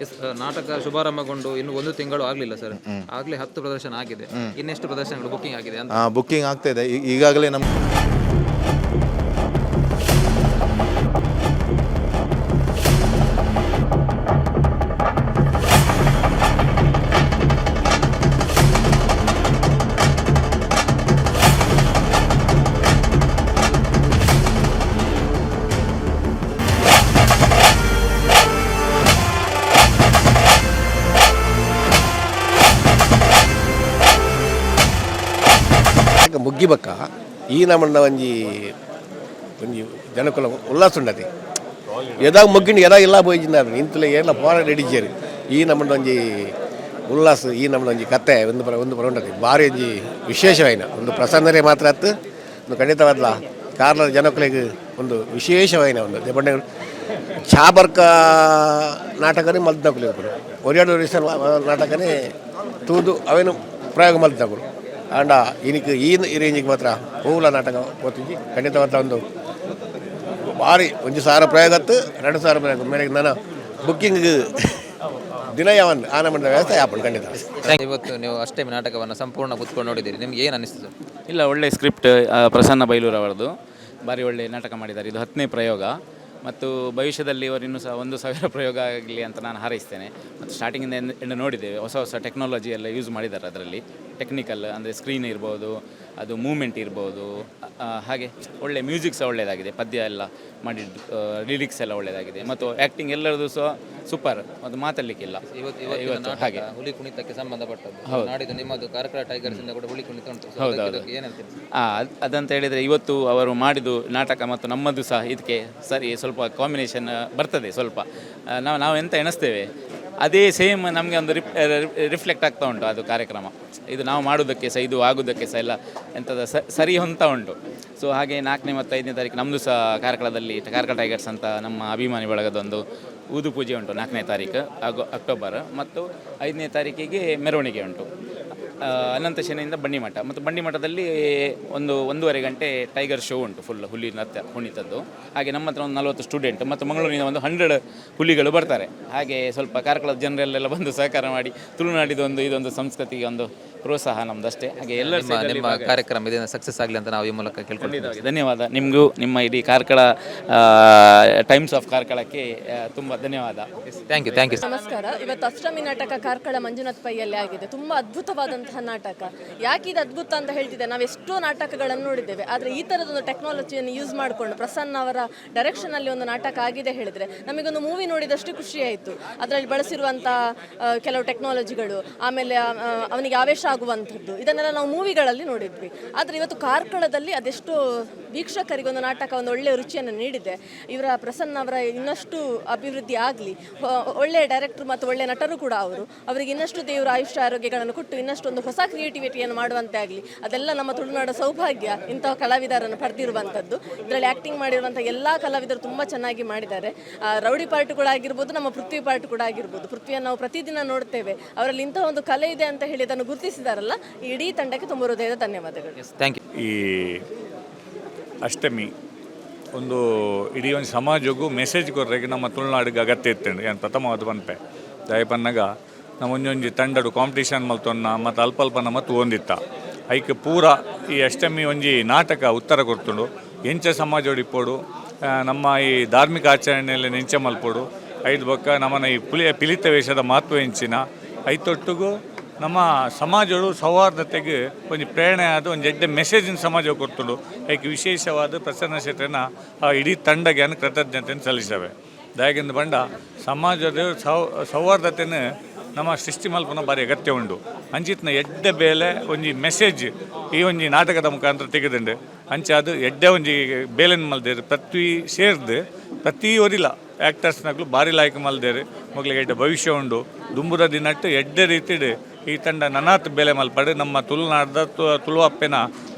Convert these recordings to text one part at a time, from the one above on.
S- ನಾಟಕ ಶುಭಾರಂಭಗೊಂಡು ಇನ್ನು ಒಂದು ತಿಂಗಳು ಆಗಲಿಲ್ಲ ಸರ್. ಆಗಲೇ ಹತ್ತು ಪ್ರದರ್ಶನ ಆಗಿದೆ. ಇನ್ನೆಷ್ಟು ಪ್ರದರ್ಶನಗಳು ಬುಕ್ಕಿಂಗ್ ಆಗಿದೆ ಅಂತ. ಬುಕ್ಕಿಂಗ್ ಆಗ್ತಾ ಇದೆ. ಈಗಾಗಲೇ ನಮ್ಮ ಈಗ ಮುಗ್ಗಿಬಕ್ಕ. ಈ ನಮ್ಮಣ್ಣ ಒಂಜಿ ಒಂಜಿ ಜನಕುಲ ಉಲ್ಲಾಸ ಉಂಡತಿ. ಎದಾಗ ಮುಗ್ಗಿನ ಎದಾಗ ಇಲ್ಲ ಬೋಯ್ಜಿನ ಇಂತಲೇ ಎಲ್ಲ ಪೋರ ರೆಡಿಜೇರಿ ಈ ನಮ್ಮಣ್ಣ ಒಂಜಿ ಉಲ್ಲಾಸ, ಈ ನಮ್ಮಣ್ಣ ಒಂಜಿ ಕತೆ ಒಂದು ಪರ ಒಂದು ಪರ ಉಂಡತಿ. ಭಾರಿ ಒಂಜಿ ವಿಶೇಷವಾಯಿನ ಒಂದು ಪ್ರಸನ್ನರೇ ಮಾತ್ರ ಅತ್ತು. ಒಂದು ಖಂಡಿತವಾದ್ಲ ಕಾರಣ ಜನಕುಲಿಗೆ ಒಂದು ವಿಶೇಷವಾಯಿನ ಒಂದು. ದೆಬ್ಬಣ್ಣೆ ಚಾಬರ್ಕ ನಾಟಕನೇ ಮಲ್ದಕುಲಿ ಒರಿಯಾಡು ನಾಟಕನೇ ತೂದು ಅವೇನು ಪ್ರಯೋಗ ಮಲ್ದಕುಲು ಅಂಡ ಇನಿಕ್ ಈ ರೇಂಜಿಗೆ ಮಾತ್ರ ಹೂವುಲ ನಾಟಕ ಓದ್ತಿದ್ವಿ. ಖಂಡಿತವಾದ ಒಂದು ಭಾರಿ ಒಂದು ಸಾವಿರ ಪ್ರಯೋಗ ಹತ್ತು ಎರಡು ಸಾವಿರ ಪ್ರಯೋಗ. ಮೇಲೆ ನಾನು ಬುಕ್ಕಿಂಗ್ ದಿನ ಯಾವನ್ ಆನಮಂಡ ವ್ಯವಸ್ಥೆ ಯಾಪನ್ ಖಂಡಿತ. ಇವತ್ತು ನೀವು ಅಷ್ಟೇ ನಾಟಕವನ್ನು ಸಂಪೂರ್ಣ ಕೂತ್ಕೊಂಡು ನೋಡಿದ್ದೀರಿ. ನಿಮ್ಗೆ ಏನು ಅನಿಸ್ತು? ಇಲ್ಲ ಒಳ್ಳೆ ಸ್ಕ್ರಿಪ್ಟ್ ಪ್ರಸನ್ನ ಬೈಲೂರು ಅವರದು ಭಾರಿ ಒಳ್ಳೆ ನಾಟಕ ಮಾಡಿದ್ದಾರೆ. ಇದು ಹತ್ತನೇ ಪ್ರಯೋಗ. ಮತ್ತು ಭವಿಷ್ಯದಲ್ಲಿ ಇವರು ಇನ್ನೂ ಸಹ ಒಂದು ಸಾವಿರ ಪ್ರಯೋಗ ಆಗಲಿ ಅಂತ ನಾನು ಹಾರೈಸ್ತೇನೆ. ಮತ್ತು ಸ್ಟಾರ್ಟಿಂಗಿಂದ ಎಂದು ಎಂಡ್ ನೋಡಿದ್ದೇವೆ. ಹೊಸ ಹೊಸ ಟೆಕ್ನಾಲಜಿ ಎಲ್ಲ ಯೂಸ್ ಮಾಡಿದ್ದಾರೆ ಅದರಲ್ಲಿ. ಟೆಕ್ನಿಕಲ್ ಅಂದರೆ ಸ್ಕ್ರೀನ್ ಇರ್ಬೋದು ಅದು ಮೂಮೆಂಟ್ ಇರ್ಬೋದು ಹಾಗೆ ಒಳ್ಳೆ ಮ್ಯೂಸಿಕ್ ಸಹ ಒಳ್ಳೆಯದಾಗಿದೆ ಪದ್ಯ ಎಲ್ಲ ಮಾಡಿದ್ದು ಲಿರಿಕ್ಸ್ ಎಲ್ಲ ಒಳ್ಳೆಯದಾಗಿದೆ ಮತ್ತು ಆ್ಯಕ್ಟಿಂಗ್ ಎಲ್ಲರದ್ದು ಸಹ ಸೂಪರ್ ಅದು ಮಾತಾಡಲಿಕ್ಕಿಲ್ಲ. ಇವತ್ತು ಹಾಗೆ. ಹುಲಿ ಕುಣಿತಕ್ಕೆ ಸಂಬಂಧಪಟ್ಟದ್ದು. ನಾಡಿದ್ದು ನಿಮ್ಮದು ಕಾರ್ಕಳ ಟೈಗರ್ಸ್ ಇಂದ ಕೂಡ ಹುಲಿ ಕುಣಿತ ಉಂಟು. ಹೌದೌದು. ಹೌದು, ಹೌದು. ಇದಕ್ಕೆ ಆ, ಅದಂತ ಹೇಳಿದರೆ ಇವತ್ತು ಅವರು ಮಾಡಿದ್ದು ನಾಟಕ ಮತ್ತು ನಮ್ಮದು ಸಹ ಇದಕ್ಕೆ ಸರಿ ಸ್ವಲ್ಪ ಕಾಂಬಿನೇಷನ್ ಬರ್ತದೆ ಸ್ವಲ್ಪ. ನಾವು ನಾವು ಎಂತ ಎಣಿಸ್ತೇವೆ? ಅದೇ ಸೇಮ್ ನಮಗೆ ಒಂದು ರಿಪ್ ರಿಫ್ಲೆಕ್ಟ್ ಆಗ್ತಾ ಉಂಟು ಅದು ಕಾರ್ಯಕ್ರಮ. ಇದು ನಾವು ಮಾಡೋದಕ್ಕೆ ಸಹ, ಇದು ಆಗೋದಕ್ಕೆ ಸಹ ಎಲ್ಲ ಎಂಥದ ಸರಿ ಹೊಂತ ಉಂಟು. ಸೊ ಹಾಗೆ ನಾಲ್ಕನೇ ಮತ್ತು ಐದನೇ ತಾರೀಕು ನಮ್ಮದು ಸಹ ಕಾರ್ಕಳದಲ್ಲಿ ಕಾರ್ಕಳ ಟೈಗರ್ಸ್ ಅಂತ ನಮ್ಮ ಅಭಿಮಾನಿ ಬಳಗದೊಂದು ಊದು ಪೂಜೆ ಉಂಟು ನಾಲ್ಕನೇ ತಾರೀಕು, ಹಾಗೂ ಅಕ್ಟೋಬರ್. ಮತ್ತು ಐದನೇ ತಾರೀಕಿಗೆ ಮೆರವಣಿಗೆ ಉಂಟು. ಅನಂತ ಶನಿಯಿಂದ ಬಂಡಿಮಠ ಮತ್ತು ಬಂಡಿಮಠದಲ್ಲಿ ಒಂದು ಒಂದೂವರೆ ಗಂಟೆ ಟೈಗರ್ ಶೋ ಉಂಟು ಫುಲ್ ಹುಲಿ ನೃತ್ಯ, ಕುಣಿತದ್ದು. ಹಾಗೆ ನಮ್ಮ ಹತ್ರ ಒಂದು ನಲವತ್ತು ಸ್ಟೂಡೆಂಟ್ ಮತ್ತು ಮಂಗಳೂರಿನ ಒಂದು ಹಂಡ್ರೆಡ್ ಹುಲಿಗಳು ಬರ್ತಾರೆ. ಹಾಗೆ ಸ್ವಲ್ಪ ಕಾರ್ಕಳದ ಜನರೆಲ್ಲ ಬಂದು ಸಹಕಾರ ಮಾಡಿ ತುಳುನಾಡಿದ ಒಂದು ಇದೊಂದು ಸಂಸ್ಕೃತಿಗೆ ಒಂದು ಪ್ರೋತ್ಸಾಹ ನಮ್ದಷ್ಟೇ. ಅಷ್ಟೇ ಹಾಗೆ ಎಲ್ಲರ ನಿಮ್ಮ ನಿಮ್ಮ ಕಾರ್ಯಕ್ರಮ ಇದನ್ನ ಸಕ್ಸಸ್ ಆಗಲಿ ಅಂತ ನಾವು ಈ ಮೂಲಕ ಕೇಳ್ಕೊಂಡಿದ್ದೀವಿ ಖಂಡಿತವಾಗಿ. ಧನ್ಯವಾದ. ನಿಮಗೂ ನಿಮ್ಮ ಇಡೀ ಕಾರ್ಕಳ ಟೈಮ್ಸ್ ಆಫ್ ಕಾರ್ಕಳಕ್ಕೆ ಆ, ತುಂಬ ಧನ್ಯವಾದ. ಥ್ಯಾಂಕ್ ಯು ಥ್ಯಾಂಕ್ ಯು ನಮಸ್ಕಾರ. ಇವತ್ತು ಅಷ್ಟಮಿ ನಾಟಕ ಕಾರ್ಕಳ ಮಂಜುನಾಥ್ ಪೈಯಲ್ಲಿ ಆಗಿದೆ. ತುಂಬಾ ಅದ್ಭುತವಾದಂತಹ ನಾಟಕ. ಯಾಕೆ ಇದು ಅದ್ಭುತ ಅಂತ ಹೇಳ್ತಿದ್ದೆ? ನಾವು ಎಷ್ಟೋ ನಾಟಕಗಳನ್ನು ನೋಡಿದ್ದೇವೆ. ಆದರೆ ಈ ಥರದೊಂದು ಟೆಕ್ನಾಲಜಿಯನ್ನು ಯೂಸ್ ಮಾಡಿಕೊಂಡು ಪ್ರಸನ್ನ ಅವರ ಡೈರೆಕ್ಷನಲ್ಲಿ ಒಂದು ನಾಟಕ ಆಗಿದೆ ಹೇಳಿದರೆ ನಮಗೊಂದು ಮೂವಿ ನೋಡಿದಷ್ಟು ಖುಷಿ ಆಯಿತು. ಅದರಲ್ಲಿ ಬಳಸಿರುವಂತಹ ಆ, ಕೆಲವು ಟೆಕ್ನಾಲಜಿಗಳು ಆಮೇಲೆ ಆ, ಆ, ಅವನಿಗೆ ಆವೇಶ ಆಗುವಂಥದ್ದು. ಇದನ್ನೆಲ್ಲ ನಾವು ಮೂವಿಗಳಲ್ಲಿ ನೋಡಿದ್ವಿ. ಆದರೆ ಇವತ್ತು ಕಾರ್ಕಳದಲ್ಲಿ ಅದೆಷ್ಟು ವೀಕ್ಷಕರಿಗೆ ಒಂದು ನಾಟಕ, ಒಂದು ಒಳ್ಳೆಯ ರುಚಿಯನ್ನು ನೀಡಿದೆ. ಇವರ ಪ್ರಸನ್ನ ಅವರ ಇನ್ನಷ್ಟು ಅಭಿವೃದ್ಧಿ ಆಗಲಿ ಒಳ್ಳೆಯ ಡೈರೆಕ್ಟರ್ ಮತ್ತು ಒಳ್ಳೆಯ ನಟರು ಕೂಡ ಅವರು. ಅವರಿಗೆ ಇನ್ನಷ್ಟು ದೇವರ ಆಯುಷ್ಯ, ಆರೋಗ್ಯಗಳನ್ನು ಕೊಟ್ಟು ಇನ್ನಷ್ಟು ಒಂದು ಹೊಸ ಕ್ರಿಯೇಟಿವಿಟಿಯನ್ನು ಮಾಡುವಂತೆ ಆಗಲಿ, ಅದೆಲ್ಲ ನಮ್ಮ ತುಳುನಾಡ ಸೌಭಾಗ್ಯ ಇಂತಹ ಕಲಾವಿದರನ್ನು ಪಡೆದಿರುವಂಥದ್ದು. ಇದರಲ್ಲಿ ಆ್ಯಕ್ಟಿಂಗ್ ಮಾಡಿರುವಂಥ ಎಲ್ಲ ಕಲಾವಿದರು ತುಂಬ ಚೆನ್ನಾಗಿ ಮಾಡಿದ್ದಾರೆ. ರೌಡಿ ಪಾರ್ಟ್ ಕೂಡ ಆಗಿರ್ಬೋದು, ನಮ್ಮ ಪೃಥ್ವಿ ಪಾರ್ಟ್ ಕೂಡ ಆಗಿರ್ಬೋದು. ಪೃಥ್ವಿಯನ್ನು ನಾವು ಪ್ರತಿದಿನ ನೋಡ್ತೇವೆ. ಅವರಲ್ಲಿ ಇಂತಹ ಒಂದು ಕಲೆ ಇದೆ ಅಂತ ಹೇಳಿ ಅದನ್ನು ಗುರುತಿಸಿದಾರಲ್ಲ ಈ ಇಡೀ ತಂಡಕ್ಕೆ ತುಂಬ ಹೃದಯದ ಧನ್ಯವಾದಗಳು. ಥ್ಯಾಂಕ್ ಯು ಈ ಅಷ್ಟಮಿ ಒಂದು ಇಡೀ ಒಂದು ಸಮಾಜಕ್ಕೂ ಮೆಸೇಜ್ ಕೊರ್ರೆಗೆ ನಮ್ಮ ತುಳುನಾಡಿಗೆ ಅಗತ್ಯ ಇತ್ತಂಡು ಏನು ಪ್ರಥಮವಾದ ಪನ್ಪೆ ದಾಯ ಪನ್ನಗ ನಮ್ಮ ಒಂಜೊಂಜಿ ತಂಡಡು ಕಾಂಪಿಟೇಷನ್ ಮಲ್ತೊನ್ನ ಮತ್ತು ಅಲ್ಪ ಅಲ್ಪನ ಮತ್ತು ಒಂದಿತ್ತ. ಐಕೆ ಪೂರ ಈ ಅಷ್ಟಮಿ ಒಂಜಿ ನಾಟಕ ಉತ್ತರ ಕೊಡ್ತುಂಡು. ಎಂಚ ಸಮಾಜೋಡು ಇಪ್ಪೋಡು ನಮ್ಮ ಈ ಧಾರ್ಮಿಕ ಆಚರಣೆಯಲ್ಲಿ ನೆಂಚ ಮಲ್ಪೋಡು. ಐದು ಬೊಕ್ಕ ನಮ್ಮನ ಈ ಪುಲಿಯ ಪಿಲಿತ ವೇಷದ ಮಹತ್ವ ಹೆಂಚಿನ ಐತೊಟ್ಟಿಗೂ ನಮ್ಮ ಸಮಾಜಗಳು ಸೌಹಾರ್ದತೆಗೆ ಒಂದು ಪ್ರೇರಣೆ ಆದ ಒಂದು ಎಡ್ಡೆ ಮೆಸೇಜಿನ ಸಮಾಜ ಕೊಡ್ತಳು ಅದಕ್ಕೆ ವಿಶೇಷವಾದ ಪ್ರಸನ್ನ ಶೆಟ್ಟಿನ ಇಡೀ ತಂಡಗೆ ಅನ್ನು ಕೃತಜ್ಞತೆಯನ್ನು ಸಲ್ಲಿಸವೆ ದಯಗಿಂದ ಬಂಡ ಸಮಾಜದ ಸೌ, ಸೌಹಾರ್ದತೆಯನ್ನು ನಮ್ಮ ಸೃಷ್ಟಿ ಮಲ್ಪನ ಬಾರಿ ಅಗತ್ಯ ಉಂಡು ಅಂಚಿತ್ನ ಎಡ್ಡೆ ಬೇಲೆ ಒಂಜಿ ಮೆಸೇಜ್ ಈ ಒಂಜಿ ನಾಟಕದ ಮುಖಾಂತರ ತೆಗೆದುಂಡು. ಅಂಚೆ ಅದು ಎಡ್ಡೆ ಒಂಜಿ ಬೇಲೆನ ಮಲ್ದೇರು ಪ್ರತಿ ಸೇರ್ದು ಪ್ರತಿ ಒರಿಲ ಆ್ಯಕ್ಟರ್ಸ್ನಾಗ್ಲು ಭಾರಿ ಲಾಯ್ಕ ಮಲ್ದೇರು. ಮಗ್ಲಿಗೆ ಎಡ್ಡೆ ಭವಿಷ್ಯ ಉಂಡು. ದುಂಬುದ ದಿನಟ್ಟು ಎಡ್ಡೆ ರೀತಿಡ್ ಈ ತಂಡ ನನಾತ್ ಬೆಲೆ ಮಲ್ಪಡೆ. ನಮ್ಮ ತುಳುನಾಡದ ತು- ತುಳುವಪ್ಪೆನ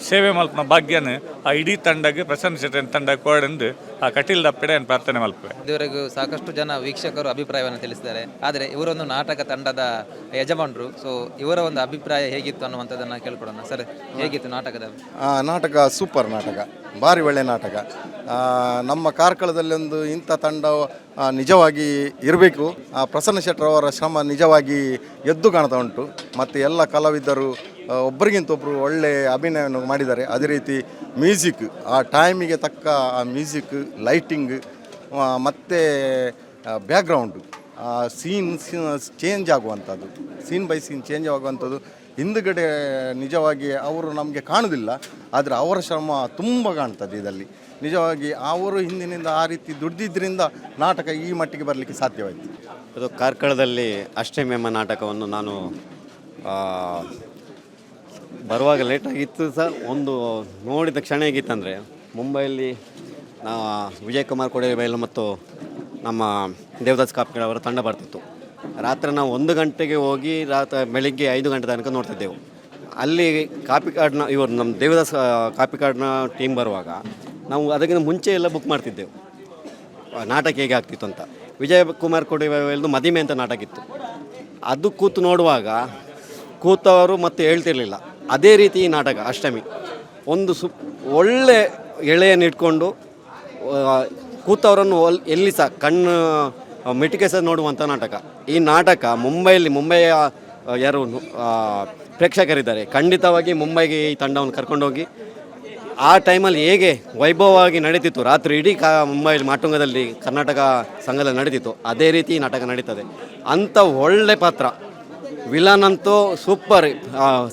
ಸೇವೆ ಮಲ್ಪನ ಭಾಗ್ಯನ ಆ ಇಡೀ ತಂಡಗೆ ಪ್ರಶಂಸಿತ ತಂಡ ಕೋಡಂದು ಆ ಕಟೀಲ್ ದಪ್ಪೆಡೆ ಪ್ರಾರ್ಥನೆ ಮಲ್ಪೆ ಇದುವರೆಗೂ ಸಾಕಷ್ಟು ಜನ ವೀಕ್ಷಕರು ಅಭಿಪ್ರಾಯವನ್ನು ತಿಳಿಸಿದ್ದಾರೆ. ಆದರೆ ಇವರೊಂದು ನಾಟಕ ತಂಡದ ಯಜಮಾನರು ಸೊ ಇವರ ಒಂದು ಅಭಿಪ್ರಾಯ ಹೇಗಿತ್ತು ಅನ್ನುವಂಥದ್ದನ್ನು ಕೇಳ್ಕೊಡೋಣ. ಸರ್ ಹೇಗಿತ್ತು ನಾಟಕದ? ಆ, ನಾಟಕ ಸೂಪರ್ ನಾಟಕ. ಭಾರಿ ಒಳ್ಳೆ ನಾಟಕ. ಆ, ನಮ್ಮ ಕಾರ್ಕಳದಲ್ಲಿ ಒಂದು ಇಂಥ ತಂಡ ನಿಜವಾಗಿ ಇರಬೇಕು. ಪ್ರಸನ್ನ ಶೆಟ್ಟರವರ ಶ್ರಮ ನಿಜವಾಗಿ ಎದ್ದು ಕಾಣ್ತಾ ಉಂಟು. ಮತ್ತು ಎಲ್ಲ ಕಲಾವಿದರು ಆ, ಒಬ್ಬರಿಗಿಂತ ಒಬ್ಬರು ಒಳ್ಳೆಯ ಅಭಿನಯವನ್ನು ಮಾಡಿದ್ದಾರೆ. ಅದೇ ರೀತಿ ಮ್ಯೂಸಿಕ್ ಆ ಟೈಮಿಗೆ ತಕ್ಕ ಆ ಮ್ಯೂಸಿಕ್ ಲೈಟಿಂಗ್ ಮತ್ತು ಬ್ಯಾಕ್ಗ್ರೌಂಡು ಸೀನ್ ಚೇಂಜ್ ಆಗುವಂಥದ್ದು. ಸೀನ್ ಬೈ ಸೀನ್ ಚೇಂಜ್ ಆಗುವಂಥದ್ದು. ಹಿಂದುಗಡೆ ನಿಜವಾಗಿ ಅವರು ನಮಗೆ ಕಾಣುವುದಿಲ್ಲ ಆದರೆ ಅವರ ಶ್ರಮ ತುಂಬ ಕಾಣ್ತದೆ ಇದರಲ್ಲಿ. ನಿಜವಾಗಿ ಅವರು ಹಿಂದಿನಿಂದ ಆ ರೀತಿ ದುಡ್ದಿದ್ದರಿಂದ ನಾಟಕ ಈ ಮಟ್ಟಿಗೆ ಬರಲಿಕ್ಕೆ ಸಾಧ್ಯವಾಯಿತು. ಅದು ಕಾರ್ಕಳದಲ್ಲಿ ಅಷ್ಟಮಿ ಎಂಬ ನಾಟಕವನ್ನು ನಾನು ಬರುವಾಗ ಲೇಟ್ ಆಗಿತ್ತು ಸಹ. ಒಂದು ನೋಡಿದ ಕ್ಷಣ ಹೇಗಿತ್ತಂದರೆ ಮುಂಬೈಯಲ್ಲಿ ವಿಜಯ್ ಕುಮಾರ್ ಕೊಡೆಬೈಲು ಮತ್ತು ನಮ್ಮ ದೇವದಾಸ್ ಕಾಪ್ಕಳ ಅವರ ತಂಡ ಬರ್ತಿತ್ತು. ರಾತ್ರಿ ನಾವು ಒಂದು ಗಂಟೆಗೆ ಹೋಗಿ ರಾತ್ರಿ, ಬೆಳಿಗ್ಗೆ ಐದು ಗಂಟೆ ತನಕ ನೋಡ್ತಿದ್ದೆವು. ಅಲ್ಲಿ ಕಾಪಿ ಕಾರ್ಡ್ನ ಇವರು ನಮ್ಮ ದೇವದಾಸ್ ಕಾಪಿ ಕಾರ್ಡ್ನ ಟೀಮ್ ಬರುವಾಗ ನಾವು ಅದಕ್ಕಿಂತ ಮುಂಚೆ ಎಲ್ಲ ಬುಕ್ ಮಾಡ್ತಿದ್ದೆವು. ನಾಟಕ ಹೇಗೆ ಆಗ್ತಿತ್ತು ಅಂತ. ವಿಜಯ ಕುಮಾರ್ ಕೊಡಿವೆಲ್ದು ಮದಿಮೆ ಅಂತ ನಾಟಕ ಇತ್ತು. ಅದು ಕೂತು ನೋಡುವಾಗ ಕೂತವರು ಮತ್ತೆ ಹೇಳ್ತಿರ್ಲಿಲ್ಲ. ಅದೇ ರೀತಿ ಈ ನಾಟಕ, ಅಷ್ಟಮಿ. ಒಂದು ಸು, ಒಳ್ಳೆ ಎಳೆಯನ್ನು ಇಟ್ಕೊಂಡು ಕೂತವರನ್ನು ಎಲ್ಲಿ ಸಹ ಕಣ್ಣು ಮಿಟಿಕೆ ಸಹ ನೋಡುವಂಥ ನಾಟಕ. ಈ ನಾಟಕ ಮುಂಬೈಯಲ್ಲಿ, ಮುಂಬೈಯ ಯಾರು ಪ್ರೇಕ್ಷಕರಿದ್ದಾರೆ. ಖಂಡಿತವಾಗಿ ಮುಂಬೈಗೆ ಈ ತಂಡವನ್ನು ಕರ್ಕೊಂಡೋಗಿ ಆ ಟೈಮಲ್ಲಿ ಹೇಗೆ ವೈಭವವಾಗಿ ನಡೀತಿತ್ತು? ರಾತ್ರಿ ಇಡೀ ಕಾ ಮುಂಬೈಲಿ ಮಾಟುಂಗದಲ್ಲಿ ಕರ್ನಾಟಕ ಸಂಘದಲ್ಲಿ ನಡೀತಿತ್ತು. ಅದೇ ರೀತಿ ನಾಟಕ ನಡೀತದೆ. ಅಂಥ ಒಳ್ಳೆ ಪಾತ್ರ. ವಿಲನ್ ಅಂತೂ ಸೂಪರ್.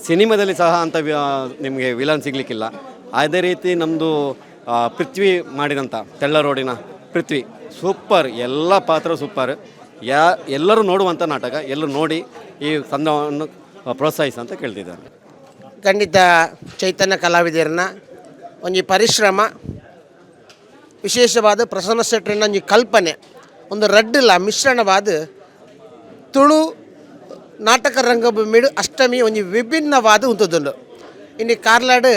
ಸಿನಿಮಾದಲ್ಲಿ ಸಹ ಅಂಥ ನಿಮಗೆ ವಿಲನ್ ಸಿಗಲಿಕ್ಕಿಲ್ಲ. ಅದೇ ರೀತಿ ನಮ್ಮದು ಪೃಥ್ವಿ ಮಾಡಿದಂಥ ತೆಳ್ಳ ರೋಡಿನ ಪೃಥ್ವಿ. ಸೂಪರ್. ಎಲ್ಲ ಪಾತ್ರ ಸೂಪರ್. ಯಾ, ಎಲ್ಲರೂ ನೋಡುವಂಥ ನಾಟಕ. ಎಲ್ಲರೂ ನೋಡಿ ಈ ತಂಡವನ್ನು ಪ್ರೋತ್ಸಾಹಿಸ ಅಂತ ಕೇಳ್ತಿದ್ದಾರೆ. ಖಂಡಿತ ಚೈತನ್ಯ ಕಲಾವಿದರನ್ನ ಒಂಜಿ ಪರಿಶ್ರಮ, ವಿಶೇಷವಾದ ಪ್ರಸನ್ನ ಶೆಟ್ಟರಿನ ಒಂಜಿ ಕಲ್ಪನೆ, ಒಂದು ರಡ್ಡಿಲ್ಲ ಮಿಶ್ರಣವಾದ ತುಳು ನಾಟಕ ರಂಗಭೂಮಿಡು ಅಷ್ಟಮಿ ಒಂಜಿ ವಿಭಿನ್ನವಾದ ಉಂತುದುಂಡು ಇನ್ನು ಕಾರ್ಲಾಡ್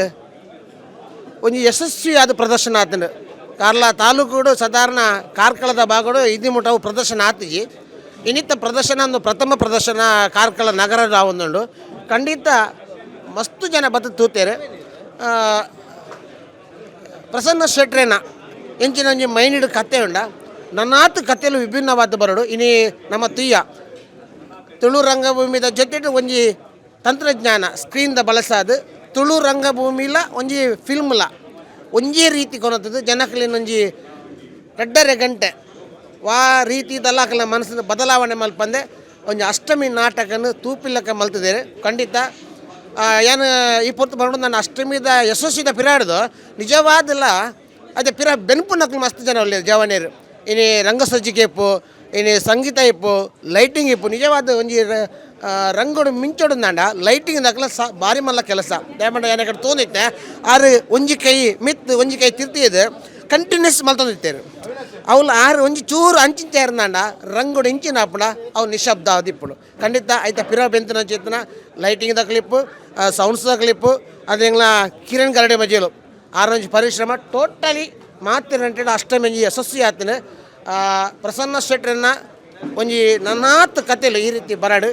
ಒಂಜಿ ಯಶಸ್ವಿಯಾದ ಪ್ರದರ್ಶನ ಆತನು ಕಾರ್ಲ ತಾಲೂಕುಡು ಸಾಧಾರಣ ಕಾರ್ಕಳದ ಭಾಗಡು ಇದು ಮುಟ್ಟವು ಪ್ರದರ್ಶನ ಆತಿಜಿ ಇನ್ನಿತ್ತ ಪ್ರದರ್ಶನ ಒಂದು ಪ್ರಥಮ ಪ್ರದರ್ಶನ ಕಾರ್ಕಳ ನಗರದ ಒಂದುಂಡು ಖಂಡಿತ ಮಸ್ತು ಜನ ಬದು ತೂತೇರೆ. ಪ್ರಸನ್ನ ಶೆಟ್ರೇನ ಎಂಚಿನ ಮೈನಿಡು ಕತೆ ಉಂಡ. ನನ್ನಾತು ಕಥೆಲು ವಿಭಿನ್ನವಾದ ಬರಡು. ಇನಿ ನಮ್ಮ ತುಯ್ಯ ತುಳು ರಂಗಭೂಮಿದ ಜೊತೆ ಒಂಜಿ ತಂತ್ರಜ್ಞಾನ ಸ್ಕ್ರೀನ್ದ ಬಳಸಾದ. ತುಳು ರಂಗಭೂಮಿಲ ಒಂಜಿ ಫಿಲ್ಮ್ಲ ಒಂಜೇ ರೀತಿ ಕೊನತದು. ಜನಕಲಿನ ಒಂಜಿ ರೆಡ್ಡರೆ ಗಂಟೆ. ವಾ ರೀತಿ ದಲ್ಲಾಕಲ ಮನಸ್ಸಿನ ಬದಲಾವಣೆ ಮಲ್ಪಂದೆ. ಒಂಜಿ ಅಷ್ಟಮಿ ನಾಟಕನ ತೂಪಿಲ್ಲಕ ಮಲ್ತಿದ್ದೇನೆ ಖಂಡಿತ ಏನು, ಈ ಪೊತ್ತು ನನ್ನ ನಾನು ಅಷ್ಟಮಿದ ಯಶಸ್ವಿದ ಪಿರಾಡ್ದು ನಿಜವಾದಿಲ್ಲ ಅದೇ ಪಿರಾ, ಬೆನ್ಪು ನಕ್ಲು ಮಸ್ತ್ ಜನ ಅಲ್ಲಿ ಜವನೇರು ಇನಿ ರಂಗಸಜ್ಜಿಕೆ ಇಪ್ಪು ಇನಿ ಸಂಗೀತ ಇಪ್ಪು ಲೈಟಿಂಗ್ ಇಪ್ಪು ನಿಜವಾದ ಒಂಜಿ ರಂಗೋಡು ಮಿಂಚೋಡು ನಾಂಡ, ಲೈಟಿಂಗ್ ನಕ್ಲ ಸ, ಭಾರಿ ಮಲ್ಲ ಕೆಲಸ. ದಯಮಾಡಿ ಏನಾಗಡೆ ತೋನಿತ್ತೆ ಆರು ಒಂಜಿ ಕೈ ಮಿತ್, ಒಂಜಿ ಕೈ ತಿರ್ತಿ ಕಂಟಿನ್ಯೂಸ್ ಮಲ್ತೊಂದಿತ್ತೇರು ಅವ್ಲ ಆರು ಒಂಜಿ ಚೂರು ಅಂಚಿನ ಇರ್ನಾಂಡ ರಂಗೋಡು ಇಂಚಿನ ಹಾಪುಂಡ ಅವು ನಿಶಬ್ದ ಅದಿಪ್ಪುಡು ಖಂಡಿತ ಐತ ಪಿರ ಬೆಂತನ ಚೇತನ lighting the clip sounds the clip ಅದು ಎಂಗ್ಲ ಕಿರಣ್ ಗರಡೆ ಮಜೇಲು. ಆರೊಂಜಿ ಪರಿಶ್ರಮ ಟೋಟಲಿ ಮಾತಿರಂಟೆಡ್ ಅಷ್ಟಮಿ ಯಶಸ್ವಿ ಆತನ. ಪ್ರಸನ್ನ ಶೆಟ್ಟರನ್ನ ಒಂಜಿ ನನ್ನಾತ್ ಕತೆಲು ಈ ರೀತಿ ಬರಡು,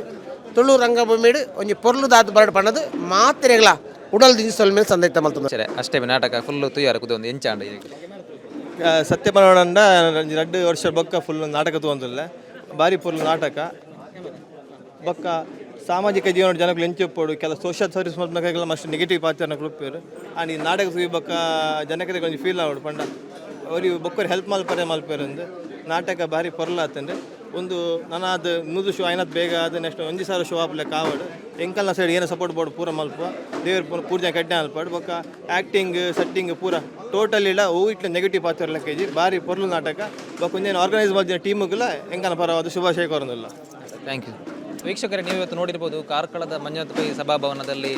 ತುಳು ರಂಗಭೂಮಿಡು ಒಂಜಿ ಪೊರ್ಲುದಾದ ಬರಡು ಪಣ್ಣದು ಮಾತಿರೆಗ್ಲ ಉಡಲ್ ದಿನಸಲ್ ಮೇಲೆ ಸಂದೇಹ ಮಲ್ತಂದ ಸರಿ ಅಷ್ಟೇ ನಾಟಕ ಫುಲ್ಲು ತುಯ್ಯಾರ ಕುದೊಂದು ಒಂದು ಎಂಚಾಂಡ ಸತ್ಯಪನವನಂಡ ರಡ್ಡು ವರ್ಷ ಬೊಕ್ಕ ಫುಲ್ ನಾಟಕ ತೊಗೊಂದಿಲ್ಲ ಬಾರಿ ಫುಲ್ ನಾಟಕ. ಬೊಕ್ಕ ಸಾಮಾಜಿಕ ಜೀವನ ಜನಗಳು ಎಂಚೊಪ್ಪೋಡು ಕೆಲ ಸೋಷಿಯಲ್ ಸರ್ವಿಸ್ ಮಲ್ಪನಕ್ಕೆಲ್ಲ ಮಸ್ತ್ ನೆಗೆಟಿವ್ ಪಾತ್ರ ಕೊಡ್ಪೇರು ಆ ಈ ನಾಟಕ ಬೊಕ್ಕ ಜನಕ್ಕೆ ಒಂಜಿ ಫೀಲ್ ಆವಡು ಪಂಡ. ಅವ್ರಿಗೆ ಬೊಕ್ಕರು ಹೆಲ್ಪ್ ಮಲ್ಪರೆ ಮಲ್ಪೇರು ನಾಟಕ ಬಾರಿ ಪೊರ್ಲಾತಂದ್ರೆ. ಒಂದು ನನ್ನ ಅದು ಮುದು ಶೋ ಐನತ್ ಬೇಗ ಅದು ನೆಕ್ಸ್ಟ್ ಒಂಜಿ ಸಾವಿರ ಶೋ ಆಪ್ಲೆ ಕಾವಡ್ ಎಂಕಲ್ನ ಸೈಡ್ ಏನೋ ಸಪೋರ್ಟ್ ಬೋರ್ಡ್ ಪೂರ ಮಲ್ಪ ದೇವ್ರ ಪೂರ ಪೂರ್ಜೆ ಕಡ್ಡೆ ಅಲ್ಪಾಡ್ ಬೊಕ್ಕ ಆ್ಯಕ್ಟಿಂಗ್ ಸೆಟ್ಟಿಂಗ್ ಪೂರ ಟೋಟಲ್ ಇಲ್ಲ. ಹೂ ಇಟ್ಲ ನೆಗೆಟಿವ್ ಪಾತ್ರ ಲೆಕ್ಕೇಜಿ ಬಾರಿ ಪೊರ್ಲು ನಾಟಕ. ಬೊಕ್ಕ ಒಂದೇನು ಆರ್ಗನೈಸ್ ಮಾಡಿದ ಟೀಮ್ಗೆಲ್ಲ ಎಂಕನ ಪರವಾದ ಶುಭಾಶಯ ಕೋರನಿಲ್ಲ. ಥ್ಯಾಂಕ್ ಯು ವೀಕ್ಷಕರೇ, ನೀವು ಇವತ್ತು ನೋಡಿರ್ಬೋದು ಕಾರ್ಕಳದ ಮಂಜುನಾಥ ಸಭಾಭವನದಲ್ಲಿ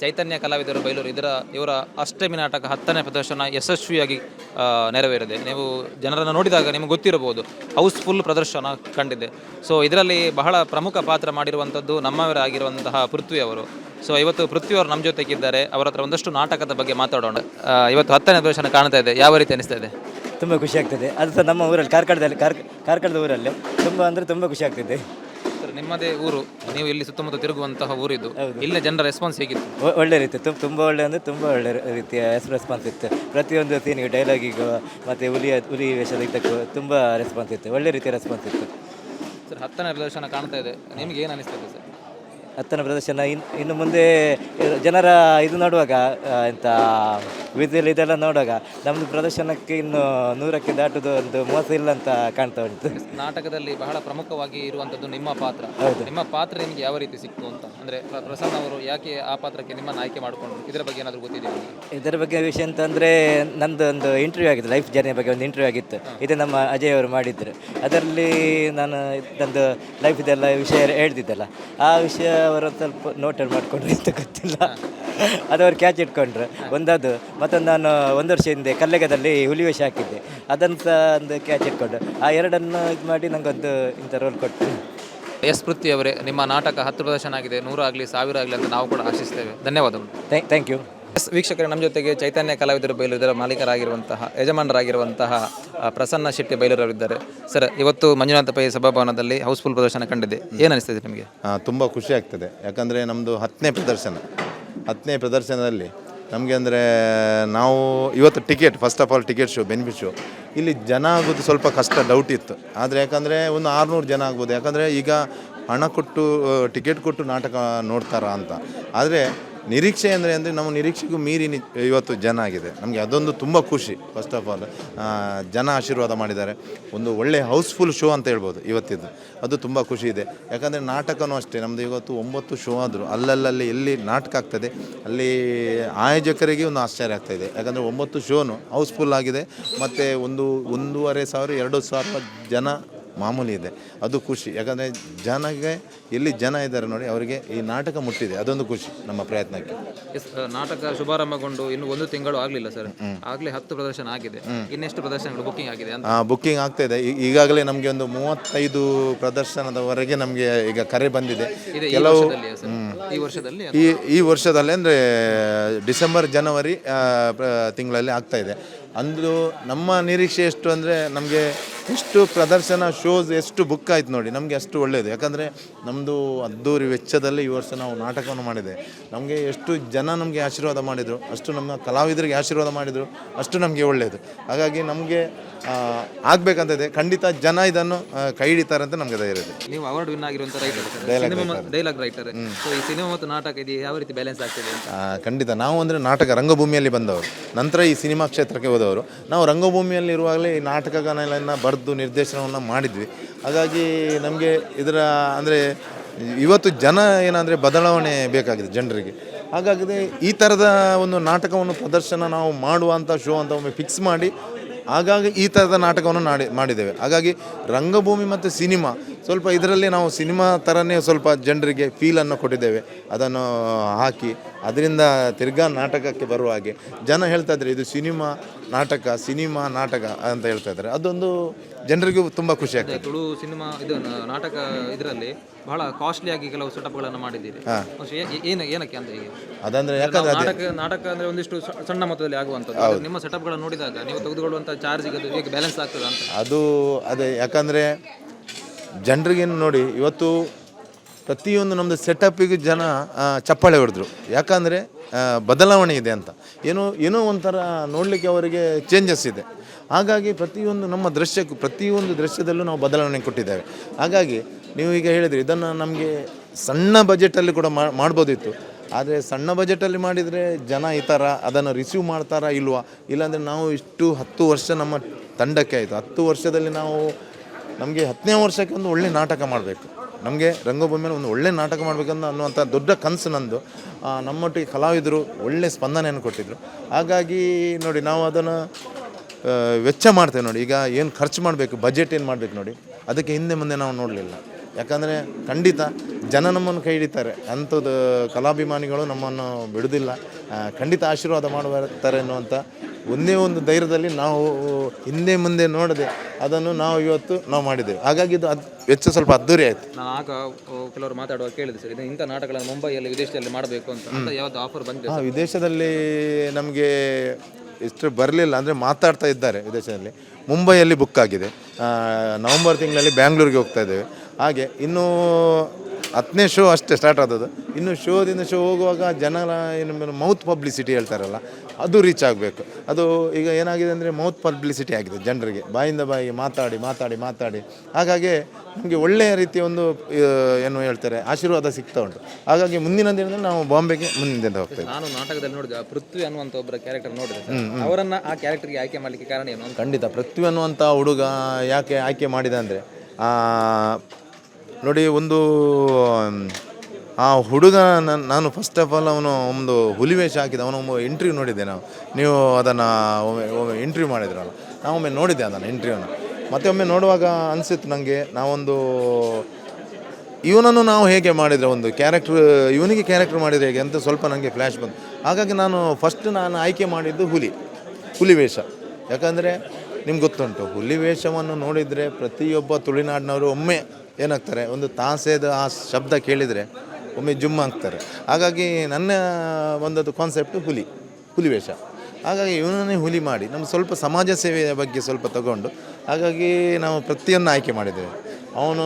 ಚೈತನ್ಯ ಕಲಾವಿದರು ಬೈಲೂರು. ಇದರ, ಇವರ ಅಷ್ಟಮಿ ನಾಟಕ ಹತ್ತನೇ ಪ್ರದರ್ಶನ ಯಶಸ್ವಿಯಾಗಿ ನೆರವೇರಿದೆ. ನೀವು ಜನರನ್ನು ನೋಡಿದಾಗ ನಿಮಗೆ ಗೊತ್ತಿರಬಹುದು, ಹೌಸ್ಫುಲ್ ಪ್ರದರ್ಶನ ಕಂಡಿದೆ. ಸೊ, ಇದರಲ್ಲಿ ಬಹಳ ಪ್ರಮುಖ ಪಾತ್ರ ಮಾಡಿರುವಂಥದ್ದು ನಮ್ಮವರಾಗಿರುವಂತಹ ಪೃಥ್ವಿ ಅವರು. ಸೊ, ಇವತ್ತು ಪೃಥ್ವಿ ಅವರು ನಮ್ಮ ಜೊತೆಗಿದ್ದಾರೆ. ಅವರ ಹತ್ರ ಒಂದಷ್ಟು ನಾಟಕದ ಬಗ್ಗೆ ಮಾತಾಡೋಣ. ಇವತ್ತು ಹತ್ತನೇ ಪ್ರದರ್ಶನ ಕಾಣ್ತಾ ಇದೆ. ಯಾವ ರೀತಿ ಅನಿಸ್ತಾ ಇದೆ? ತುಂಬ ಖುಷಿ ಆಗ್ತದೆ. ಅದು ಸಹ ನಮ್ಮ ಊರಲ್ಲಿ, ಕಾರ್ಕಳದಲ್ಲಿ ಕಾರ್ ಕಾರ್ಕಳದ ಊರಲ್ಲಿ. ತುಂಬ ಅಂದರೆ ತುಂಬ ಖುಷಿ ಆಗ್ತದೆ. ನಿಮ್ಮದೇ ಊರು ನೀವು ಇಲ್ಲಿ ಸುತ್ತಮುತ್ತ ತಿರುಗುವಂತಹ ಊರಿದು. ಇಲ್ಲಿ ಜನರ ರೆಸ್ಪಾನ್ಸ್ ಹೇಗಿತ್ತು? ಒ- ಒಳ್ಳೆ ರೀತಿ ತುಂಬ ತುಂಬ ಒಳ್ಳೆ ಅಂದರೆ ತುಂಬ ಒಳ್ಳೆ ರೀತಿಯ ರೆಸ್ಪಾನ್ಸ್ ಇತ್ತು. ಪ್ರತಿಯೊಂದು ಸೀನಿಗೆ ಡೈಲಾಗಿಗೂ ಮತ್ತು ಹುಲಿಯ ಹುಲಿ ವೇಷದ ಇದಕ್ಕೂ ತುಂಬ ರೆಸ್ಪಾನ್ಸ್ ಇತ್ತು. ಒಳ್ಳೆ ರೀತಿಯ ರೆಸ್ಪಾನ್ಸ್ ಇತ್ತು. ಸರ್ ಹತ್ತನೇ ಪ್ರದರ್ಶನ ಕಾಣ್ತಾ ಇದೆ. ನಿಮ್ಗೆ ಏನು ಅನಿಸ್ತದೆ ಸರ್? ಹತ್ತನೇ ಪ್ರದರ್ಶನ ಇನ್ ಇನ್ನು ಮುಂದೆ ಜನರ ಇದು ನೋಡುವಾಗ ಆ, ಎಂತ ವಿಧಿಯಲ್ಲಿ ಇದೆಲ್ಲ ನೋಡುವಾಗ ನಮ್ಮದು ಪ್ರದರ್ಶನಕ್ಕೆ ಇನ್ನು ನೂರಕ್ಕೆ ದಾಟುದು ಒಂದು ಮೋಸ ಇಲ್ಲ ಅಂತ ಕಾಣ್ತಾ ಉಂಟು. ನಾಟಕದಲ್ಲಿ ಬಹಳ ಪ್ರಮುಖವಾಗಿ ಇರುವಂಥದ್ದು ನಿಮ್ಮ ಪಾತ್ರ. ಹೌದು. ನಿಮ್ಮ ಪಾತ್ರ ನಿಮಗೆ ಯಾವ ರೀತಿ ಸಿಕ್ತು ಅಂತ? ಅಂದರೆ ಪ್ರ- ಪ್ರಸನ್ನ ಅವರು ಯಾಕೆ ಆ ಪಾತ್ರಕ್ಕೆ ನಿಮ್ಮನ್ನು ಆಯ್ಕೆ ಮಾಡಿಕೊಂಡು ಇದರ ಬಗ್ಗೆ ಏನಾದರೂ ಗೊತ್ತಿದೆ ಇದರ ಬಗ್ಗೆ ವಿಷಯ ಅಂತಂದರೆ ನಂದು ಒಂದು ಇಂಟರ್ವ್ಯೂ ಆಗಿತ್ತು ಲೈಫ್ ಜರ್ನಿ ಬಗ್ಗೆ ಒಂದು ಇಂಟರ್ವ್ಯೂ ಆಗಿತ್ತು. ಇದು ನಮ್ಮ ಅಜಯ್ ಅವರು ಮಾಡಿದ್ರು. ಅದರಲ್ಲಿ ನಾನು ನಂದು ಲೈಫ್ ಇದೆಲ್ಲ ವಿಷಯ ಹೇಳ್ತಿದ್ದಲ್ಲ. ಆ ವಿಷಯ ಅವರು ಸ್ವಲ್ಪ ನೋಟ್ ಮಾಡಿಕೊಂಡ್ರು ಅಂತ ಗೊತ್ತಿಲ್ಲ. ಅದು ಅವ್ರು ಕ್ಯಾಚ್ ಇಟ್ಕೊಂಡ್ರು. ಒಂದದು ಮತ್ತೊಂದು ನಾನು ಒಂದು ವರ್ಷ ಹಿಂದೆ ಕಲ್ಲೆಗದಲ್ಲಿ ಹುಲಿ ವೇಷ ಹಾಕಿದ್ದೆ. ಅದನ್ನು ಸಹ ಒಂದು ಕ್ಯಾಚ್ ಇಟ್ಕೊಂಡು ಆ ಎರಡನ್ನು ಇದು ಮಾಡಿ ನನಗೊಂದು ಇಂಥ ರೋಲ್ ಕೊಟ್ಟು. ಎಸ್ ಪೃಥ್ವಿ ಅವರೇ ನಿಮ್ಮ ನಾಟಕ ಹತ್ತು ಪ್ರದರ್ಶನ ಆಗಿದೆ. ನೂರು ಆಗಲಿ ಸಾವಿರ ಆಗಲಿ ಅಂತ ನಾವು ಕೂಡ ಆಶಿಸ್ತೇವೆ. ಧನ್ಯವಾದಗಳು. ಥ್ಯಾಂಕ್ ಯು ಎಸ್ ವೀಕ್ಷಕರೇ ನಮ್ಮ ಜೊತೆಗೆ ಚೈತನ್ಯ ಕಲಾವಿದರು ಬೈಲು ಇದರ ಮಾಲೀಕರಾಗಿರುವಂತಹ ಯಜಮಾನರಾಗಿರುವಂತಹ ಪ್ರಸನ್ನ ಶೆಟ್ಟಿ ಬೈಲೂರವರಿದ್ದಾರೆ ಸರ್ ಇವತ್ತು ಮಂಜುನಾಥ ಪೈ ಸಭಾಭವನದಲ್ಲಿ ಹೌಸ್ಫುಲ್ ಪ್ರದರ್ಶನ ಕಂಡಿದೆ ಏನು ಅನಿಸ್ತದೆ ನಿಮಗೆ? ತುಂಬ ಖುಷಿ ಆಗ್ತದೆ. ಯಾಕಂದರೆ ನಮ್ಮದು ಹತ್ತನೇ ಪ್ರದರ್ಶನ. ಹತ್ತನೇ ಪ್ರದರ್ಶನದಲ್ಲಿ ನಮಗೆ ಅಂದರೆ ನಾವು ಇವತ್ತು ticket first of all ticket show benefit show ಇಲ್ಲಿ ಜನ ಆಗೋದು ಸ್ವಲ್ಪ ಕಷ್ಟ ಡೌಟ್ ಇತ್ತು. ಆದರೆ ಯಾಕಂದರೆ ಒಂದು ಆರುನೂರು ಜನ ಆಗ್ಬೋದು. ಯಾಕಂದರೆ ಈಗ ಹಣ ಕೊಟ್ಟು, ಟಿಕೆಟ್ ಕೊಟ್ಟು ನಾಟಕ ನೋಡ್ತಾರಾ ಅಂತ. ಆದರೆ ನಿರೀಕ್ಷೆ ಅಂದರೆ ಅಂದರೆ ನಮ್ಮ ನಿರೀಕ್ಷೆಗೂ ಮೀರಿ ಇವತ್ತು ಜನ ಆಗಿದೆ. ನಮಗೆ ಅದೊಂದು ತುಂಬ ಖುಷಿ ಫಸ್ಟ್ ಆಫ್ ಆಲ್ ಜನ ಆಶೀರ್ವಾದ ಮಾಡಿದ್ದಾರೆ. ಒಂದು ಒಳ್ಳೆ ಹೌಸ್ಫುಲ್ ಶೋ ಅಂತ ಹೇಳ್ಬೋದು ಇವತ್ತಿದ್ದು. ಅದು ತುಂಬ ಖುಷಿ ಇದೆ. ಯಾಕಂದರೆ ನಾಟಕನೂ ಅಷ್ಟೇ ನಮ್ಮದು ಇವತ್ತು ಒಂಬತ್ತು ಶೋ ಆದರೂ ಅಲ್ಲಲ್ಲಲ್ಲಿ ಎಲ್ಲಿ ನಾಟಕ ಆಗ್ತದೆ, ಅಲ್ಲಿ ಆಯೋಜಕರಿಗೆ ಒಂದು ಆಶ್ಚರ್ಯ ಆಗ್ತಾಯಿದೆ ಯಾಕಂದರೆ ಒಂಬತ್ತು ಶೋನು ಹೌಸ್ಫುಲ್ ಆಗಿದೆ. ಮತ್ತು ಒಂದು ಒಂದೂವರೆ ಸಾವಿರ, ಎರಡು ಸಾವಿರ ಜನ ಮಾಮೂಲಿ ಇದೆ. ಅದು ಖುಷಿ. ಯಾಕಂದರೆ ಜನಗೆ ಇಲ್ಲಿ ಜನ ಇದ್ದಾರೆ ನೋಡಿ ಅವರಿಗೆ ಈ ನಾಟಕ ಮುಟ್ಟಿದೆ. ಅದೊಂದು ಖುಷಿ ನಮ್ಮ ಪ್ರಯತ್ನಕ್ಕೆ. ಎಸ್ ನಾಟಕ ಶುಭಾರಂಭಗೊಂಡು ಇನ್ನು ಒಂದು ತಿಂಗಳು ಆಗಲಿಲ್ಲ ಸರ್. ಆಗಲೇ ಹತ್ತು ಪ್ರದರ್ಶನ ಆಗಿದೆ. ಇನ್ನೆಷ್ಟು ಪ್ರದರ್ಶನಗಳು ಬುಕ್ಕಿಂಗ್ ಆಗಿದೆ ಅಂತ? ಬುಕ್ಕಿಂಗ್ ಆಗ್ತಾ ಇದೆ. ಈಗಾಗಲೇ ನಮಗೆ ಒಂದು ಮೂವತ್ತೈದು ಪ್ರದರ್ಶನದವರೆಗೆ ನಮಗೆ ಈಗ ಕರೆ ಬಂದಿದೆ. ಕೆಲವು ಈ ವರ್ಷದಲ್ಲಿ ಈ ಈ ವರ್ಷದಲ್ಲಿ ಅಂದರೆ ಡಿಸೆಂಬರ್ ಜನವರಿ ತಿಂಗಳಲ್ಲಿ ಆಗ್ತಾ ಇದೆ. ಅಂದು ನಮ್ಮ ನಿರೀಕ್ಷೆ ಎಷ್ಟು ಅಂದರೆ ನಮಗೆ ಎಷ್ಟು ಪ್ರದರ್ಶನ ಶೋಸ್ ಎಷ್ಟು ಬುಕ್ ಆಯ್ತು ನೋಡಿ ನಮಗೆ ಅಷ್ಟು ಒಳ್ಳೆಯದು ಯಾಕಂದರೆ ನಮ್ಮದು ಅದ್ದೂರಿ ವೆಚ್ಚದಲ್ಲಿ ಈ ವರ್ಷ ನಾವು ನಾಟಕವನ್ನು ಮಾಡಿದೆ. ನಮಗೆ ಎಷ್ಟು ಜನ ನಮಗೆ ಆಶೀರ್ವಾದ ಮಾಡಿದರು ಅಷ್ಟು ನಮ್ಮ ಕಲಾವಿದರಿಗೆ ಆಶೀರ್ವಾದ ಮಾಡಿದರು ಅಷ್ಟು ನಮಗೆ ಒಳ್ಳೆಯದು ಹಾಗಾಗಿ ನಮಗೆ ಆಗಬೇಕಂತ ಇದೆ. ಖಂಡಿತ ಜನ ಇದನ್ನು ಕೈ ಹಿಡಿತಾರೆ ಅಂತ ನಮಗೆ ಧೈರ್ಯ ಇದೆ. ನೀವು ಅವಾರ್ಡ್ ವಿನ್ ಆಗಿರುವಂಥ ರೈಟರ್ ಡೈಲಾಗ್ ರೈಟರ್ ಸೊ ಈ ಸಿನಿಮಾ ಮತ್ತು ನಾಟಕ ಇದು ಯಾವ ರೀತಿ ಬ್ಯಾಲೆನ್ಸ್ ಆಗ್ತಿದೆ ಖಂಡಿತ. ನಾವು ಅಂದರೆ ನಾಟಕ ರಂಗಭೂಮಿಯಲ್ಲಿ ಬಂದವರು. ನಂತರ ಈ ಸಿನಿಮಾ ಕ್ಷೇತ್ರಕ್ಕೆ ಹೋದವರು ನಾವು ರಂಗಭೂಮಿಯಲ್ಲಿ ಇರುವಾಗಲೇ ಈ ನಾಟಕಗಳನ್ನು ಬರೆದು ನಿರ್ದೇಶನವನ್ನು ಮಾಡಿದ್ವಿ. ಹಾಗಾಗಿ ನಮಗೆ ಇದರ ಅಂದರೆ ಇವತ್ತು ಜನ ಏನಂದರೆ ಬದಲಾವಣೆ ಬೇಕಾಗಿದೆ ಜನರಿಗೆ. ಹಾಗಾಗಿದೆ ಈ ಥರದ ಒಂದು ನಾಟಕವನ್ನು ಪ್ರದರ್ಶನ ನಾವು ಮಾಡುವಂಥ ಶೋ ಅಂತ ಒಮ್ಮೆ ಫಿಕ್ಸ್ ಮಾಡಿ ಹಾಗಾಗಿ ಈ ಥರದ ನಾಟಕವನ್ನು ನಾಡಿ, ಮಾಡಿದ್ದೇವೆ. ಹಾಗಾಗಿ ರಂಗಭೂಮಿ ಮತ್ತು ಸಿನಿಮಾ, ಸ್ವಲ್ಪ ಇದರಲ್ಲಿ ನಾವು ಸಿನಿಮಾ ಥರನೇ ಸ್ವಲ್ಪ ಜನರಿಗೆ ಫೀಲನ್ನು ಕೊಟ್ಟಿದ್ದೇವೆ. ಅದನ್ನು ಹಾಕಿ, ಅದರಿಂದ ತಿರ್ಗಾ ನಾಟಕಕ್ಕೆ ಬರುವ ಹಾಗೆ. ಜನ ಹೇಳ್ತಾ ಇದ್ದಾರೆ, ಇದು ಸಿನಿಮಾ ನಾಟಕ ಸಿನಿಮಾ ನಾಟಕ ಅಂತ ಹೇಳ್ತಾ ಇದ್ದಾರೆ. ಅದೊಂದು ಜನರಿಗೂ ತುಂಬ ಖುಷಿ ಆಗ್ತದೆ. ತುಳು ಸಿನಿಮಾ ಇದು ನಾಟಕ ಇದರಲ್ಲಿ ಬಹಳ ಕಾಸ್ಟ್ಲಿ ಆಗಿ ಕೆಲವು ಸೆಟಪ್ಗಳನ್ನು ಮಾಡಿದ್ದೀರಿ. ಏನು ಏನಕ್ಕೆ ಅಂತ ಈಗ? ಅದಂದ್ರೆ ಯಾಕಂದರೆ ನಾಟಕ ನಾಟಕ ಅಂದ್ರೆ ಒಂದಿಷ್ಟು ಸಣ್ಣ ಮೊತ್ತದಲ್ಲಿ ಆಗುವಂಥದ್ದು. ನಿಮ್ಮ ಸೆಟಪ್ಗಳನ್ನು ನೋಡಿದಾಗ ನೀವು ತೆಗೆದುಕೊಳ್ಳುವಂಥ ಚಾರ್ಜಿಗೆ ಅದು ಹೇಗೆ ಬ್ಯಾಲೆನ್ಸ್ ಆಗ್ತದೆ ಅಂತ? ಅದು ಅದೇ ಯಾಕಂದರೆ ಜನರಿಗೇನು ನೋಡಿ ಇವತ್ತು ಪ್ರತಿಯೊಂದು ನಮ್ಮದು ಸೆಟಪ್ಪಿಗೆ ಜನ ಚಪ್ಪಾಳೆ ಹೊಡೆದ್ರು. ಯಾಕಂದರೆ ಬದಲಾವಣೆ ಇದೆ ಅಂತ. ಏನೋ ಏನೋ ಒಂಥರ ನೋಡಲಿಕ್ಕೆ ಅವರಿಗೆ ಚೇಂಜಸ್ ಇದೆ. ಹಾಗಾಗಿ ಪ್ರತಿಯೊಂದು ನಮ್ಮ ದೃಶ್ಯಕ್ಕೂ, ಪ್ರತಿಯೊಂದು ದೃಶ್ಯದಲ್ಲೂ ನಾವು ಬದಲಾವಣೆ ಕೊಟ್ಟಿದ್ದೇವೆ. ಹಾಗಾಗಿ ನೀವು ಈಗ ಹೇಳಿದ್ರಿ, ಇದನ್ನು ನಮಗೆ ಸಣ್ಣ ಬಜೆಟಲ್ಲಿ ಕೂಡ ಮಾಡ್ಬೋದಿತ್ತು. ಆದರೆ ಸಣ್ಣ ಬಜೆಟಲ್ಲಿ ಮಾಡಿದರೆ ಜನ ಈ ಥರ ಅದನ್ನು ರಿಸೀವ್ ಮಾಡ್ತಾರಾ ಇಲ್ವಾ? ಇಲ್ಲಾಂದರೆ ನಾವು ಇಷ್ಟು ಹತ್ತು ವರ್ಷ ನಮ್ಮ ತಂಡಕ್ಕೆ ಆಯಿತು. ಹತ್ತು ವರ್ಷದಲ್ಲಿ ನಾವು ನಮಗೆ ಹತ್ತನೇ ವರ್ಷಕ್ಕೆ ಒಂದು ಒಳ್ಳೆ ನಾಟಕ ಮಾಡಬೇಕು. ನಮಗೆ ರಂಗಭೂಮಿಯಲ್ಲಿ ಒಂದು ಒಳ್ಳೆ ನಾಟಕ ಮಾಡಬೇಕಂತ ಅನ್ನುವಂಥ ದೊಡ್ಡ ಕನಸು ನಂದು. ನಮ್ಮೊಟ್ಟಿಗೆ ಕಲಾವಿದರು ಒಳ್ಳೆ ಸ್ಪಂದನೆಯನ್ನು ಕೊಟ್ಟಿದ್ದರು ಹಾಗಾಗಿ ನೋಡಿ, ನಾವು ಅದನ್ನು ವೆಚ್ಚ ಮಾಡ್ತೇವೆ ನೋಡಿ. ಈಗ ಏನು ಖರ್ಚು ಮಾಡಬೇಕು ಬಜೆಟ್ ಏನು ಮಾಡಬೇಕು ನೋಡಿ. ಅದಕ್ಕೆ ಹಿಂದೆ ಮುಂದೆ ನಾವು ನೋಡಲಿಲ್ಲ. ಯಾಕಂದರೆ ಖಂಡಿತ ಜನ ನಮ್ಮನ್ನು ಕೈ ಹಿಡಿತಾರೆ. ಅಂಥದ್ದು ಕಲಾಭಿಮಾನಿಗಳು ನಮ್ಮನ್ನು ಬಿಡುವುದಿಲ್ಲ ಆ, ಖಂಡಿತ ಆಶೀರ್ವಾದ ಮಾಡುತ್ತಾರೆ ಅನ್ನುವಂಥ ಒಂದೇ ಒಂದು ಧೈರ್ಯದಲ್ಲಿ ನಾವು ಹಿಂದೆ ಮುಂದೆ ನೋಡದೆ ಅದನ್ನು ನಾವು ಇವತ್ತು ನಾವು ಮಾಡಿದ್ದೇವೆ. ಹಾಗಾಗಿ ಇದು ಅದು ವೆಚ್ಚ ಸ್ವಲ್ಪ ಅದ್ದೂರಿ ಆಯಿತು. ನಾನು ಆಗ ಕೆಲವರು ಮಾತಾಡುವಾಗ ಕೇಳಿದೆ ಸರ್ ಇದು ಇಂಥ ನಾಟಕಗಳನ್ನು ಮುಂಬೈಯಲ್ಲಿ ವಿದೇಶದಲ್ಲಿ ಮಾಡಬೇಕು ಅಂತ. ಯಾವುದು ಆಫರ್ ಬಂದಿದೆ ವಿದೇಶದಲ್ಲಿ ನಮಗೆ ಇಷ್ಟು ಬರಲಿಲ್ಲ ಅಂದರೆ ಮಾತಾಡ್ತಾ ಇದ್ದಾರೆ ವಿದೇಶದಲ್ಲಿ. ಮುಂಬೈಯಲ್ಲಿ ಬುಕ್ ಆಗಿದೆ. ನವಂಬರ್ ತಿಂಗಳಲ್ಲಿ ಬ್ಯಾಂಗ್ಳೂರಿಗೆ ಹೋಗ್ತಾ ಇದ್ದೇವೆ. ಹಾಗೆ ಇನ್ನೂ ಹತ್ತನೇ ಶೋ ಅಷ್ಟೇ ಸ್ಟಾರ್ಟ್ ಆದದ್ದು. ಇನ್ನು ಶೋದಿಂದ ಶೋ ಹೋಗುವಾಗ ಜನರ ಏನು ಮೌತ್ ಪಬ್ಲಿಸಿಟಿ ಹೇಳ್ತಾರಲ್ಲ ಅದು ರೀಚ್ ಆಗಬೇಕು. ಅದು ಈಗ ಏನಾಗಿದೆ ಅಂದರೆ ಮೌತ್ ಪಬ್ಲಿಸಿಟಿ ಆಗಿದೆ ಜನರಿಗೆ. ಬಾಯಿಂದ ಬಾಯಿಗೆ ಮಾತಾಡಿ ಮಾತಾಡಿ ಮಾತಾಡಿ. ಹಾಗಾಗಿ ನಮಗೆ ಒಳ್ಳೆಯ ರೀತಿಯ ಒಂದು ಏನು ಹೇಳ್ತಾರೆ ಆಶೀರ್ವಾದ ಸಿಗ್ತಾ ಉಂಟು. ಹಾಗಾಗಿ ಮುಂದಿನ ದಿನದಲ್ಲಿ ನಾವು ಬಾಂಬೆಗೆ ಮುಂದಿನ ದಿನ ಹೋಗ್ತೇವೆ ನಾನು ನಾಟಕದಲ್ಲಿ ನೋಡಿದ ಪೃಥ್ವಿ ಅನ್ನುವಂಥ ಒಬ್ಬರ ಕ್ಯಾರೆಕ್ಟರ್ ನೋಡಿದೆ ಅವರನ್ನು ಅವರನ್ನ ಆ ಕ್ಯಾರೆಕ್ಟರ್ಗೆ ಆಯ್ಕೆ ಮಾಡಲಿಕ್ಕೆ ಕಾರಣ ಏನು ಖಂಡಿತ ಪೃಥ್ವಿ ಅನ್ನುವಂಥ ಹುಡುಗ ಯಾಕೆ ಆಯ್ಕೆ ಮಾಡಿದ ಅಂದರೆ ನೋಡಿ, ಒಂದು ಆ ಹುಡುಗ ನನ್- ಫಸ್ಟ್ ಆಫ್ ಆಲ್ ಅವನು ಒಂದು ಹುಲಿ ವೇಷ ಹಾಕಿದ, ಅವನು ಒಮ್ಮೆ ಇಂಟರ್ವ್ಯೂ ನೋಡಿದ್ದೆ ನಾವು. ನೀವು ಅದನ್ನು ಒಮ್ಮೆ ಇಂಟರ್ವ್ಯೂ ಮಾಡಿದ್ರಲ್ಲ, ನಾವು ಒಮ್ಮೆ ನೋಡಿದ್ದೆ ಅದನ್ನು ಇಂಟರ್ವ್ಯೂನ ಮತ್ತೆ ಒಮ್ಮೆ ನೋಡುವಾಗ ಅನಿಸಿತ್ತು ನನಗೆ ನಾವೊಂದು, ಇವನನ್ನು ನಾವು ಹೇಗೆ ಮಾಡಿದರೆ ಒಂದು ಕ್ಯಾರೆಕ್ಟ್ರ್ ಇವನಿಗೆ ಕ್ಯಾರೆಕ್ಟರ್ ಮಾಡಿದರೆ ಹೇಗೆ ಅಂತ ಸ್ವಲ್ಪ ನನಗೆ ಫ್ಲ್ಯಾಶ್ ಬಂತು. ಹಾಗಾಗಿ ನಾನು ಫಸ್ಟ್ ನಾನು ಆಯ್ಕೆ ಮಾಡಿದ್ದು ಹುಲಿ ಹುಲಿ ವೇಷ ಯಾಕಂದರೆ ನಿಮ್ಗೆ ಗೊತ್ತುಂಟು ಹುಲಿ ವೇಷವನ್ನು ನೋಡಿದರೆ ಪ್ರತಿಯೊಬ್ಬ ತುಳುನಾಡಿನವರು ಒಮ್ಮೆ ಏನಾಗ್ತಾರೆ, ಒಂದು ತಾಸೇದು ಆ ಶಬ್ದ ಕೇಳಿದರೆ ಒಮ್ಮೆ ಜುಮ್ ಆಗ್ತಾರೆ. ಹಾಗಾಗಿ ನನ್ನ ಒಂದದು ಕಾನ್ಸೆಪ್ಟು ಹುಲಿ ಹುಲಿ ವೇಷ. ಹಾಗಾಗಿ ಇವನನ್ನೇ ಹುಲಿ ಮಾಡಿ ನಮ್ಮ ಸ್ವಲ್ಪ ಸಮಾಜ ಸೇವೆಯ ಬಗ್ಗೆ ಸ್ವಲ್ಪ ತಗೊಂಡು, ಹಾಗಾಗಿ ನಾವು ಪ್ರತಿಯನ್ನು ಆಯ್ಕೆ ಮಾಡಿದ್ದೇವೆ. ಅವನು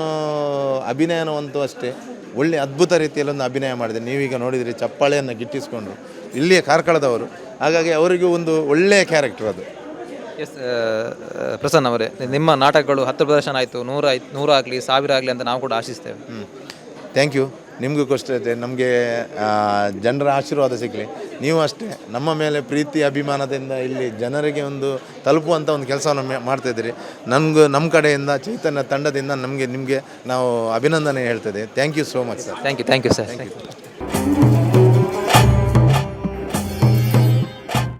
ಅಭಿನಯನವಂತೂ ಅಷ್ಟೇ, ಒಳ್ಳೆ ಅದ್ಭುತ ರೀತಿಯಲ್ಲಿ ಒಂದು ಅಭಿನಯ ಮಾಡಿದೆ. ನೀವೀಗ ನೋಡಿದರೆ, ಚಪ್ಪಾಳೆಯನ್ನು ಗಿಟ್ಟಿಸ್ಕೊಂಡು ಇಲ್ಲಿಯ ಕಾರ್ಕಳದವರು. ಹಾಗಾಗಿ ಅವರಿಗೂ ಒಂದು ಒಳ್ಳೆಯ ಕ್ಯಾರೆಕ್ಟರ್ ಅದು. ಎಸ್ ಪ್ರಸನ್ನ ಅವರೇ ನಿಮ್ಮ ನಾಟಕಗಳು ಹತ್ತು ಪ್ರದರ್ಶನ ಆಯಿತು ನೂರ ನೂರು ಆಗಲಿ ಸಾವಿರ ಆಗಲಿ ಅಂತ ನಾವು ಕೂಡ ಆಶಿಸ್ತೇವೆ. ಥ್ಯಾಂಕ್ ಯು ನಿಮಗೂ ಕಷ್ಟ ಇದೆ ನಮಗೆ ಜನರ ಆಶೀರ್ವಾದ ಸಿಗಲಿ. ನೀವು ಅಷ್ಟೇ ನಮ್ಮ ಮೇಲೆ ಪ್ರೀತಿ ಅಭಿಮಾನದಿಂದ ಇಲ್ಲಿ ಜನರಿಗೆ ಒಂದು ತಲುಪುವಂಥ ಒಂದು ಕೆಲಸವನ್ನು ಮಾಡ್ತಾಯಿದ್ದೀರಿ ಮಾಡ್ತಾ ಇದ್ದೀರಿ. ನನಗೂ ನಮ್ಮ ಕಡೆಯಿಂದ ಚೈತನ್ಯ ತಂಡದಿಂದ ನಮಗೆ ನಿಮಗೆ ನಾವು ಅಭಿನಂದನೆ ಹೇಳ್ತಿದ್ದೆ thank you so much sir thank you thank you sir